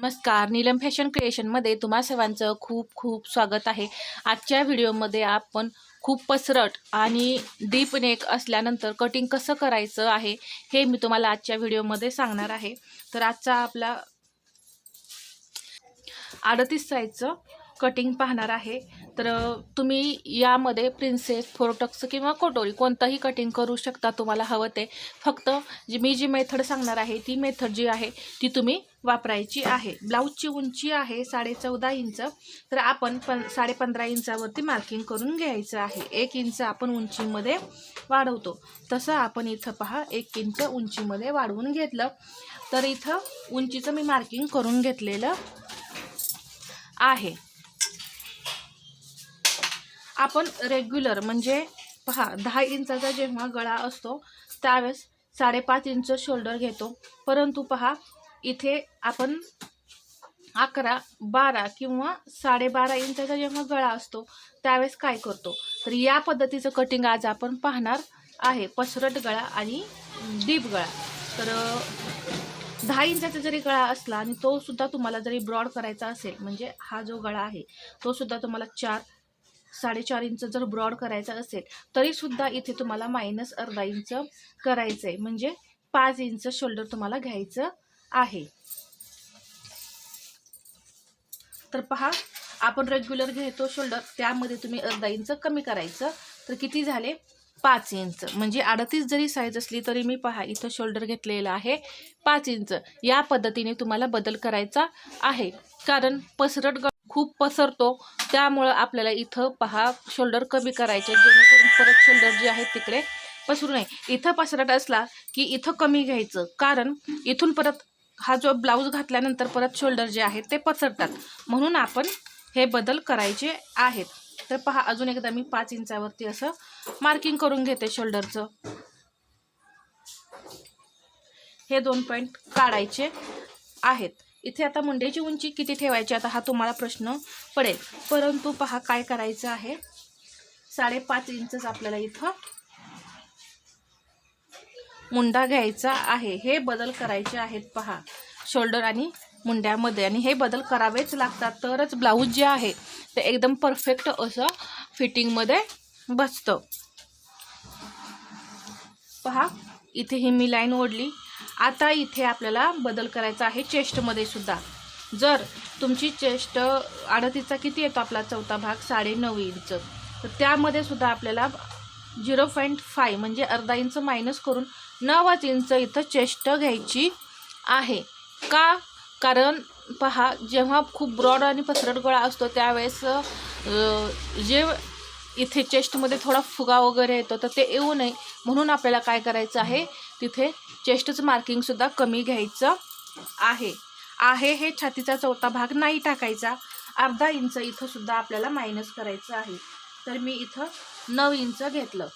नमस्कार. नीलम फॅशन क्रिएशनमध्ये तुम्हा सर्वांचं खूप खूप स्वागत आहे. आजच्या व्हिडिओमध्ये आपण खूप पसरट आणि डीप नेक असल्यानंतर कटिंग कसं करायचं आहे हे मी तुम्हाला आजच्या व्हिडिओमध्ये सांगणार आहे. तर आजचा आपला अडतीस साईजचं कटिंग पाहणार आहे. तर तुम्ही यामध्ये प्रिन्सेस फोरटक्स किंवा कोटोरी कोणताही कटिंग करू शकता तुम्हाला हवं ते. फक्त जी मी जी मेथड सांगणार आहे ती मेथड जी आहे ती तुम्ही वापरायची आहे. ब्लाऊजची उंची आहे साडे चौदा इंच तर आपण पण साडे पंधरा इंचावरती मार्किंग करून घ्यायचं आहे. एक इंच आपण उंचीमध्ये वाढवतो. तसं आपण इथं पहा एक इंच उंचीमध्ये वाढवून घेतलं. तर इथं उंचीचं मी मार्किंग करून घेतलेलं आहे. आपण रेग्युलर म्हणजे पहा दहा इंचाचा जेव्हा गळा असतो त्यावेळेस साडेपाच इंच शोल्डर घेतो. परंतु पहा इथे आपण अकरा बारा किंवा साडेबारा इंचाचा जेव्हा गळा असतो त्यावेळेस काय करतो? तर या पद्धतीचं कटिंग आज आपण पाहणार आहे. पसरट गळा आणि डीप गळा. तर दहा इंचाचा जरी गळा असला आणि तो सुद्धा तुम्हाला जरी ब्रॉड करायचा असेल म्हणजे हा जो गळा आहे तो सुद्धा तुम्हाला चार साडेचार इंच जर ब्रॉड करायचं असेल तरी सुद्धा इथे तुम्हाला मायनस अर्धा इंच करायचं आहे म्हणजे पाच इंच शोल्डर तुम्हाला घ्यायचं आहे. तर पहा आपण रेग्युलर घेतो शोल्डर त्यामध्ये तुम्ही अर्धा इंच कमी करायचं. तर किती झाले? पाच इंच. म्हणजे अडतीस जरी साईज असली तरी मी पहा इथं शोल्डर घेतलेलं आहे पाच इंच. या पद्धतीने तुम्हाला बदल करायचा आहे. कारण पसरट ग खूप पसरतो. त्यामुळं आपल्याला इथं पहा शोल्डर कमी करायचे जेणेकरून परत शोल्डर जे आहेत तिकडे पसरू नये. इथं पसरट असला की इथं कमी घ्यायचं. कारण इथून परत हा जो ब्लाऊज घातल्यानंतर परत शोल्डर जे आहेत ते पसरतात. म्हणून आपण हे बदल करायचे आहेत. तर पहा अजून एकदा मी पाच इंचावरती असं मार्किंग करून घेते शोल्डरचं हे दोन पॉईंट काढायचे आहेत. इथे आता मुंड्याची उंची किती ठेवायची आता हा तुम्हाला प्रश्न पडेल. परंतु पहा काय करायचं आहे. साडेपाच इंचच आपल्याला इथं मुंडा घ्यायचा आहे. हे बदल करायचे आहेत पहा. शोल्डर आणि मुंड्यामध्ये. आणि हे बदल करावेच लागतात. तरच ब्लाऊज जे आहे ते एकदम परफेक्ट असं फिटिंगमध्ये बसतं. पहा इथे ही मी लाईन ओढली. आता इथे आपल्याला बदल करायचा आहे चेस्टमध्ये सुद्धा. जर तुमची चेस्ट अडतीचा किती येतो आपला चौथा भाग? साडे नऊ इंच. तर त्यामध्ये सुद्धा आपल्याला झिरो पॉईंट फाय म्हणजे अर्धा इंच मायनस करून नवच इंच इथं चेस्ट घ्यायची आहे. का? कारण पहा जेव्हा खूप ब्रॉड आणि पसरट गोळा असतो त्यावेळेस जे इथे चेस्टमध्ये थोडा फुगा वगैरे येतो तर ते येऊ नये. म्हणून आपल्याला काय करायचं आहे? तिथे चेस्टचं मार्किंगसुद्धा कमी घ्यायचं आहे. आहे हे छातीचा चौथा भाग नाही टाकायचा. अर्धा इंच इथंसुद्धा आपल्याला मायनस करायचं आहे. तर मी इथं नऊ इंच घेतलं.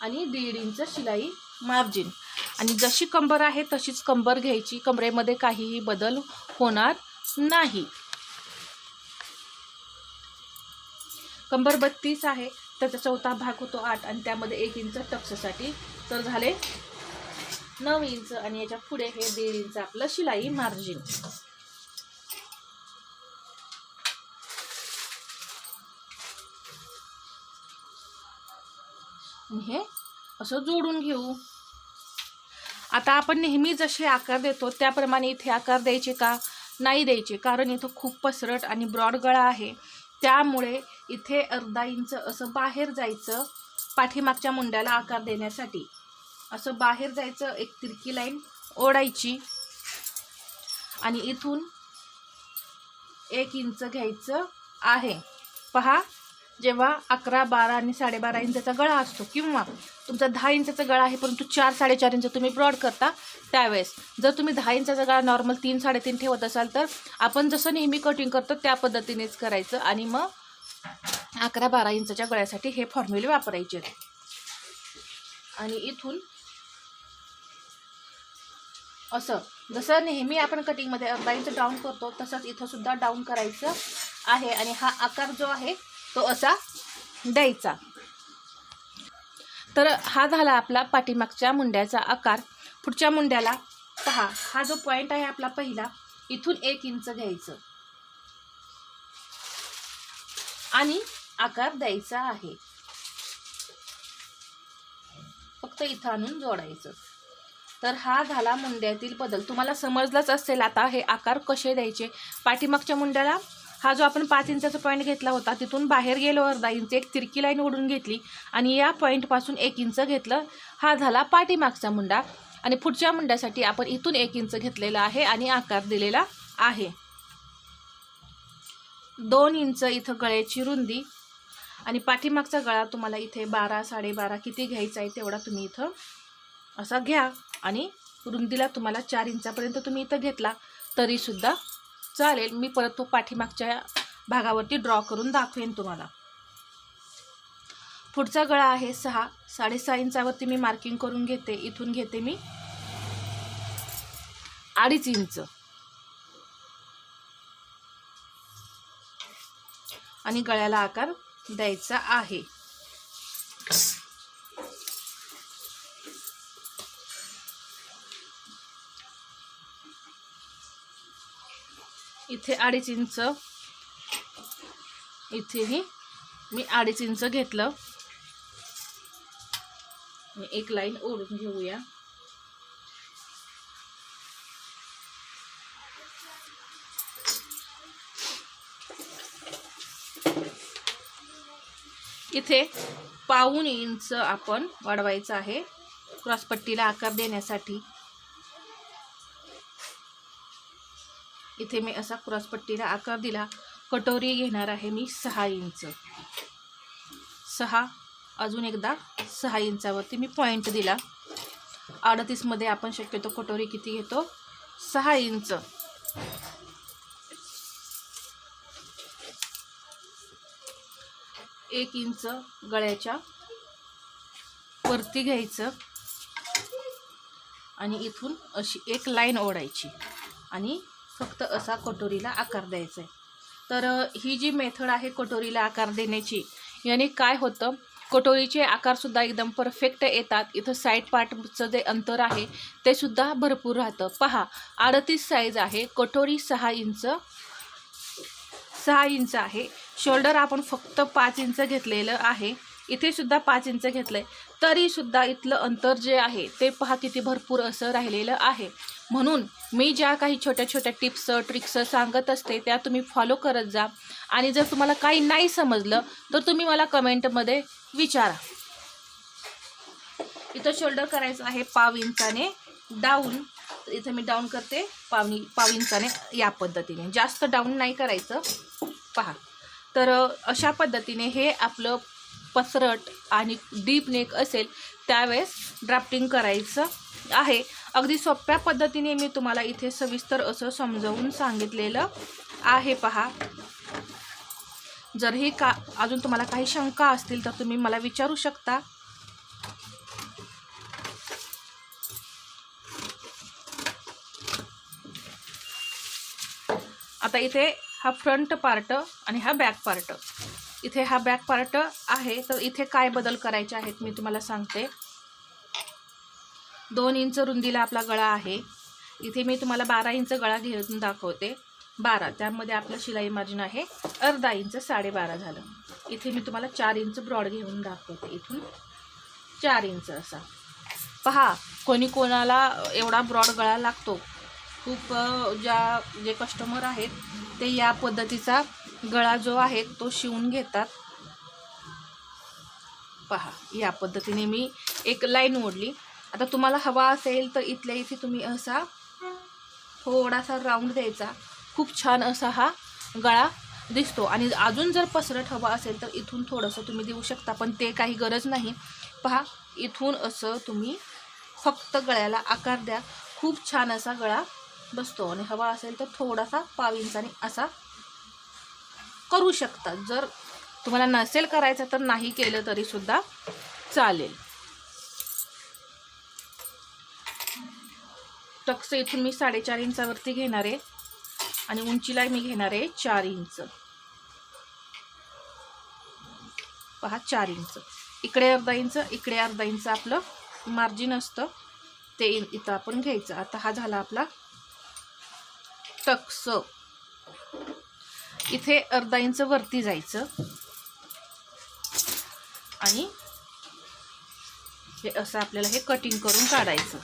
आणि दीड इंच शिलाई मार्जिन आणि जशी कंबर आहे तशीच कंबर घ्यायची. कमरेमध्ये काहीही बदल होणार नाही. कंबर बत्तीस आहे. त्याचा चौथा भाग होतो आठ आणि त्यामध्ये एक इंच टक्ससाठी तर झाले नऊ इंच आणि याच्यापुढे हे दीड इंच आपलं शिलाई मार्जिन हे असं जोडून घेऊ. आता आपण नेहमी जसे आकार देतो त्याप्रमाणे इथे आकार द्यायचे का? नाही द्यायचे कारण इथं खूप पसरट आणि ब्रॉड गळा आहे. त्यामुळे इथे अर्धा इंच असं बाहेर जायचं पाठीमागच्या मुंड्याला आकार देण्यासाठी. असं बाहेर जायचं एक तिरकी लाईन ओढायची. आणि इथून एक इंच घ्यायचं आहे. पहा जेव्हा अकरा बारा आणि साडेबारा इंचाचा गळा असतो किंवा तुमचा दहा इंचाचा गळा आहे परंतु चार साडेचार इंच तुम्ही ब्रॉड करता त्यावेळेस जर तुम्ही दहा इंचाचा गळा नॉर्मल तीन साडेतीन ठेवत असाल तर आपण जसं नेहमी कटिंग करतो त्या पद्धतीनेच करायचं. आणि मग अकरा बारा इंचाच्या गळ्यासाठी हे फॉर्म्युले वापरायचे. आणि इथून असं. जसं नेहमी आपण कटिंगमध्ये अर्धा इंच डाऊन करतो तसंच इथंसुद्धा डाऊन करायचं आहे. आणि हा आकार जो आहे तो असा द्यायचा. तर हा झाला आपला पाठीमागच्या मुंड्याचा आकार. पुढच्या मुंड्याला पहा हा जो पॉईंट आहे आपला पहिला इथून एक इंच घ्यायचं. आणि आकार द्यायचा आहे. फक्त इथं आणून जोडायचं. तर हा झाला मुंड्यातील बदल. तुम्हाला समजलंच असेल आता हे आकार कसे द्यायचे. पाठीमागच्या मुंड्याला हा जो आपण पाच इंचाचा पॉईंट घेतला होता तिथून बाहेर गेलो अर्धा इंच एक तिरकी लाईन ओढून घेतली आणि या पॉईंटपासून एक इंच घेतलं. हा झाला पाठीमागचा मुंडा आणि पुढच्या मुंड्यासाठी आपण इथून एक इंच घेतलेला आहे आणि आकार दिलेला आहे. दोन इंच इथं गळ्याची रुंदी आणि पाठीमागचा गळा तुम्हाला इथे बारा साडेबारा किती घ्यायचा आहे तेवढा तुम्ही इथं असा घ्या. आणि रुंदीला तुम्हाला चार इंचापर्यंत तुम्ही इथं घेतला तरीसुद्धा चालेल. मी परत तो पाठीमागच्या भागावरती ड्रॉ करून दाखवेन तुम्हाला. पुढचा गळा आहे सहा. साडेसहा इंचावरती मी मार्किंग करून घेते. इथून घेते मी अडीच इंच. आणि गळ्याला आकार द्यायचा आहे. इथे अडीच इंच. इथेही मी अडीच इंच घेतलं. एक लाईन ओढून घेऊया. इथे पाऊन इंच आपण वाढवायचं आहे. क्रॉसपट्टीला आकार देण्यासाठी. इथे मी असा क्रॉसपट्टीला आकार दिला कटोरी घेणार आहे मी सहा इंच. सहा अजून एकदा सहा इंचावरती मी पॉईंट दिला. अडतीसमध्ये आपण शक्यतो कटोरी किती घेतो? सहा इंच. एक इंच गळ्याच्या वरती घ्यायचं. आणि इथून अशी एक लाईन ओढायची. आणि फक्त असा कटोरीला आकार द्यायचा आहे तर ही जी मेथड आहे कटोरीला आकार देण्याची याने काय होतं? कटोरीचे आकारसुद्धा एकदम परफेक्ट येतात. इथं साईड पार्टचं जे अंतर आहे ते सुद्धा भरपूर राहतं. पहा अडतीस साईज आहे. कटोरी सहा इंच सहा इंच आहे. शोल्डर आपण फक्त पाच इंच घेतलेलं आहे. इथे सुद्धा पाच इंच घेतलं तरी सुद्धा इथलं अंतर जे आहे ते पहा किती भरपूर असं राहिलेलं आहे. म्हणून मी ज्या काही छोट्या छोट्या टिप्स ट्रिक्स सांगत असते त्या तुम्ही फॉलो करत जा. आणि जर तुम्हाला काही नाही समजलं तर तुम्ही मला कमेंटमध्ये विचारा. इथं शोल्डर करायचं आहे पाव इंचाने डाऊन इथं मी डाऊन करते पावनी पाव इंचाने या पद्धतीने. जास्त डाऊन नाही करायचं. पहा. तर अशा पद्धतीने हे आपलं पसरट आणि डीप नेक असेल त्यावेळेस ड्राफ्टिंग करायचं आहे. अगदी सोप्या पद्धतीने मी तुम्हाला इथे सविस्तर असं समजावून सांगितलेलं आहे पहा. जरही का अजून तुम्हाला काही शंका असतील तर तुम्ही मला विचारू शकता. आता इथे हा फ्रंट पार्ट आणि हा बॅक पार्ट. इथे हा बॅक पार्ट आहे तर इथे काय बदल करायचे आहेत मी तुम्हाला सांगते. दोन इंच रुंदीला आपला गळा आहे. इथे मी तुम्हाला बारा इंच गळा घेऊन दाखवते. बारा त्यामध्ये आपलं शिलाई मार्जिन आहे. अर्धा इंच साडेबारा झालं. इथे मी तुम्हाला चार इंच ब्रॉड घेऊन दाखवते इथून. चार इंच असा. पहा कोणी कोणाला एवढा ब्रॉड गळा लागतो. खूप ज्या जे कस्टमर आहेत ते या पद्धतीचा गळा जो आहे तो शिवून घेतात. पहा या पद्धतीने मी एक लाईन ओढली आता तुम्हाला हवा असेल तर इथल्या इथे तुम्ही असा थोडासा राऊंड द्यायचा. खूप छान असा हा गळा दिसतो. आणि अजून जर पसरट हवा असेल तर इथून थोडंसं तुम्ही देऊ शकता पण ते काही गरज नाही. पहा इथून असं तुम्ही फक्त गळ्याला आकार द्या. खूप छान असा गळा बसतो. आणि हवा असेल तर थोडासा पाव इंचाने असा करू शकता. जर तुम्हाला नसेल करायचं तर नाही केलं तरीसुद्धा चालेल. टक्स इथून मी साडेचार इंचावरती घेणार आहे. आणि उंचीला मी घेणार आहे चार इंच. पहा चार इंच. इकडे अर्धा इंच इकडे अर्धा इंच आपलं मार्जिन असतं. ते इथं आपण घ्यायचं. आता हा झाला आपला टक्स इथे अर्धा इंच वरती जायचं. आणि हे असं आपल्याला हे कटिंग करून काढायचं.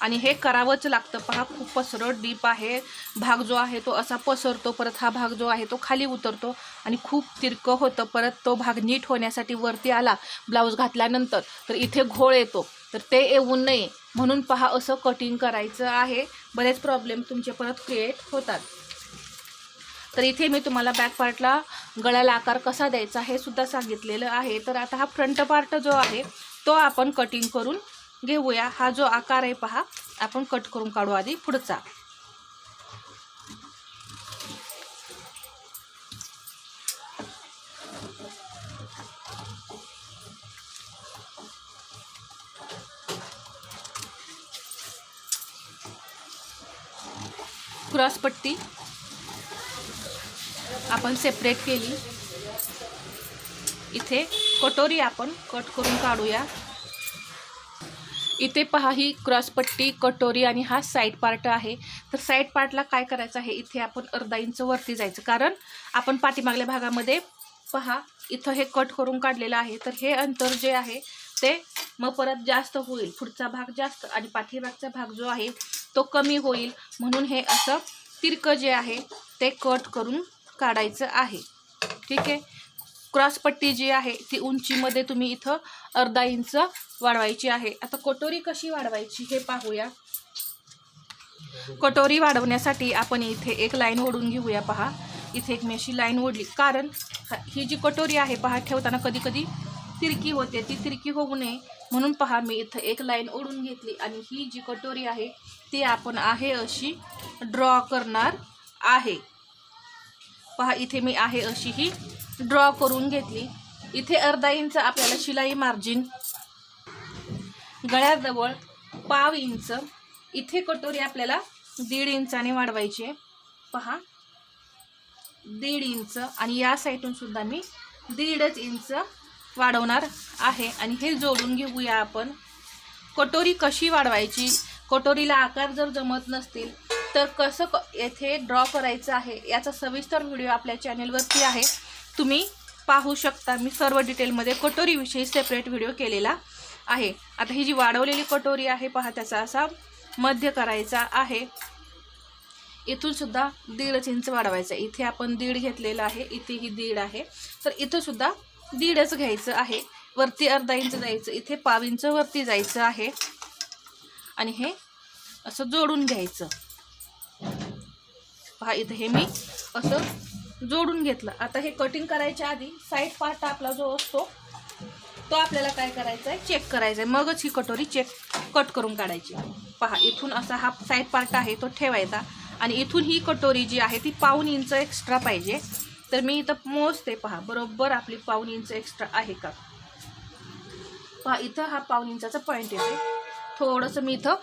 आणि हे करावंच लागतं. पहा खूप पसरट डीप आहे. भाग जो आहे तो असा पसरतो परत हा भाग जो आहे तो खाली उतरतो आणि खूप तिरकं होतं. परत तो भाग नीट होण्यासाठी वरती आला ब्लाऊज घातल्यानंतर. तर इथे घोळ येतो. तर ते येऊ नये. म्हणून पहा असं कटिंग करायचं आहे. बरेच प्रॉब्लेम तुमचे परत क्रिएट होतात. तर इथे मी तुम्हाला बॅक पार्टला गळ्याला आकार कसा द्यायचा हे सुद्धा सांगितलेलं आहे. तर आता हा फ्रंट पार्ट जो आहे तो आपण कटिंग करून घेऊया. हा जो आकार आहे पहा आपण कट करून काढू आधी पुढचा. क्रॉस पट्टी आपण सेपरेट केली. इथे कटोरी आपण कट करून काढूया. इथे पहा ही क्रॉसपट्टी कटोरी आणि हा साईड पार्ट आहे. तर साईड पार्टला काय करायचं आहे? इथे आपण अर्धा इंच वरती जायचं. कारण आपण पाठीमागल्या भागामध्ये पहा इथं हे कट करून काढलेलं आहे. तर हे अंतर जे आहे ते मग परत जास्त होईल. पुढचा भाग जास्त आणि पाठीमागचा भाग जो आहे तो कमी होईल. म्हणून हे असं तिरकं जे आहे ते कट करून काढायचं आहे. ठीक आहे? क्रॉसपट्टी जी आहे ती उंचीमध्ये तुम्ही इथं अर्धा इंच वाढवायची आहे. आता कटोरी कशी वाढवायची हे पाहूया. कटोरी वाढवण्यासाठी आपण इथे एक लाईन ओढून घेऊया पहा. इथे एक मी अशी लाईन ओढली. कारण ही जी कटोरी आहे पहा ठेवताना कधी कधी तिरकी होते. ती तिरकी होऊ नये. म्हणून पहा मी इथं एक लाईन ओढून घेतली आणि ही जी कटोरी आहे ती आपण आहे अशी ड्रॉ करणार आहे. पहा इथे मी आहे अशी ही ड्रॉ करून घेतली. इथे अर्धा इंच आपल्याला शिलाई मार्जिन गळ्याजवळ पाव इंच. इथे कटोरी आपल्याला दीड इंचाने वाढवायची आहे. पहा. दीड इंच आणि या साईडून सुद्धा मी दीडच इंच वाढवणार आहे. आणि हे जोडून घेऊया आपण. कटोरी कशी वाढवायची? कटोरीला आकार जर जमत नसतील तर कसं क येथे ड्रॉ करायचं आहे याचा सविस्तर व्हिडिओ आपल्या चॅनेलवरती आहे. तुम्ही पाहू शकता. मी सर्व डिटेलमध्ये कटोरीविषयी सेपरेट व्हिडिओ केलेला आहे. आता ही जी वाढवलेली कटोरी आहे पहा त्याचा असा मध्य करायचा आहे. इथून सुद्धा दीडच इंच वाढवायचं. इथे आपण दीड घेतलेलं आहे. इथे ही दीड आहे. तर इथं सुद्धा दीडच घ्यायचं आहे. वरती अर्धा इंच जायचं. इथे पाव इंच वरती जायचं आहे. आणि हे असं जोडून घ्यायचं. पहा इथं हे मी असं जोडून घेतलं. आता हे कटिंग करायच्या आधी साईड पार्ट आपला जो असतो तो आपल्याला काय करायचा आहे चेक करायचा आहे मगच ही कटोरी चेक कट करून काढायची. पहा इथून असा हा साईड पार्ट आहे तो ठेवायचा. आणि इथून ही कटोरी जी आहे ती पाऊन इंच एक्स्ट्रा पाहिजे. तर मी इथं मोजते पहा. बरोबर आपली पाऊन इंच एक्स्ट्रा आहे का? पहा इथं हा पाऊन इंचाचा पॉईंट येते थोडंसं मी इथं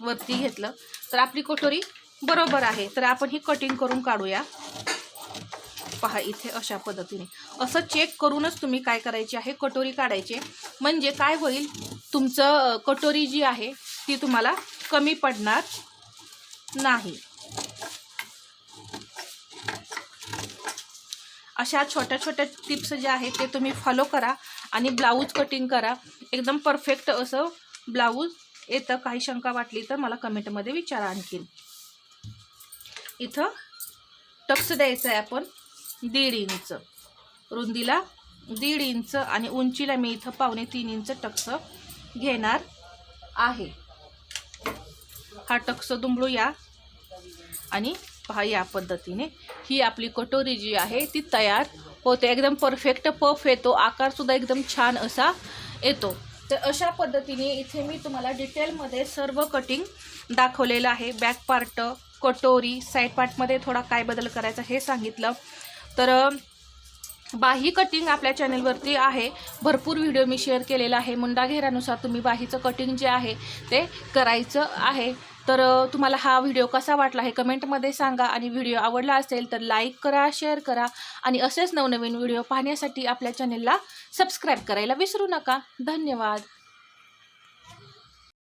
वरती घेतलं. तर आपली कटोरी बरोबर आहे. तर आपण ही कटिंग करून काढूया. पहा इथे अशा पद्धतीने. असं चेक करूनच तुम्ही काय करायची आहे? कटोरी काढायची म्हणजे काय होईल? तुमचं कटोरी जी आहे ती तुम्हाला कमी पडणार नाही. अशा छोट्या छोट्या टिप्स ज्या आहेत ते तुम्ही फॉलो करा आणि ब्लाऊज कटिंग करा. एकदम परफेक्ट असं ब्लाऊज येतं. काही शंका वाटली तर मला कमेंटमध्ये विचारा आणखीन. इथं टक्स द्यायचं आहे आपण. दीड इंच. रुंदीला दीड इंच आणि उंचीला मी इथं पावणे तीन इंच टक्स घेणार आहे. हा टक्स दुमळूया आणि पहा या पद्धतीने. ही आपली कटोरी जी आहे ती तयार होते. एकदम परफेक्ट पफ येतो. आकारसुद्धा एकदम छान असा येतो. तर अशा पद्धतीने इथे मी तुम्हाला डिटेलमध्ये सर्व कटिंग दाखवलेलं आहे. बॅक पार्ट कटोरी साईड पार्टमध्ये थोडा काय बदल करायचा हे सांगितलं. तर बाही कटिंग आपल्या चॅनलवरती आहे. भरपूर व्हिडिओ मी शेअर केलेला आहे. मुंडा घेरानुसार तुम्ही बाहीचं कटिंग जे आहे ते करायचं आहे. तर तुम्हाला हा व्हिडिओ कसा वाटला हे कमेंटमध्ये सांगा. आणि व्हिडिओ आवडला असेल तर लाईक करा शेअर करा. आणि असेच नवनवीन व्हिडिओ पाहण्यासाठी आपल्या चॅनेलला सबस्क्राईब करायला विसरू नका. धन्यवाद.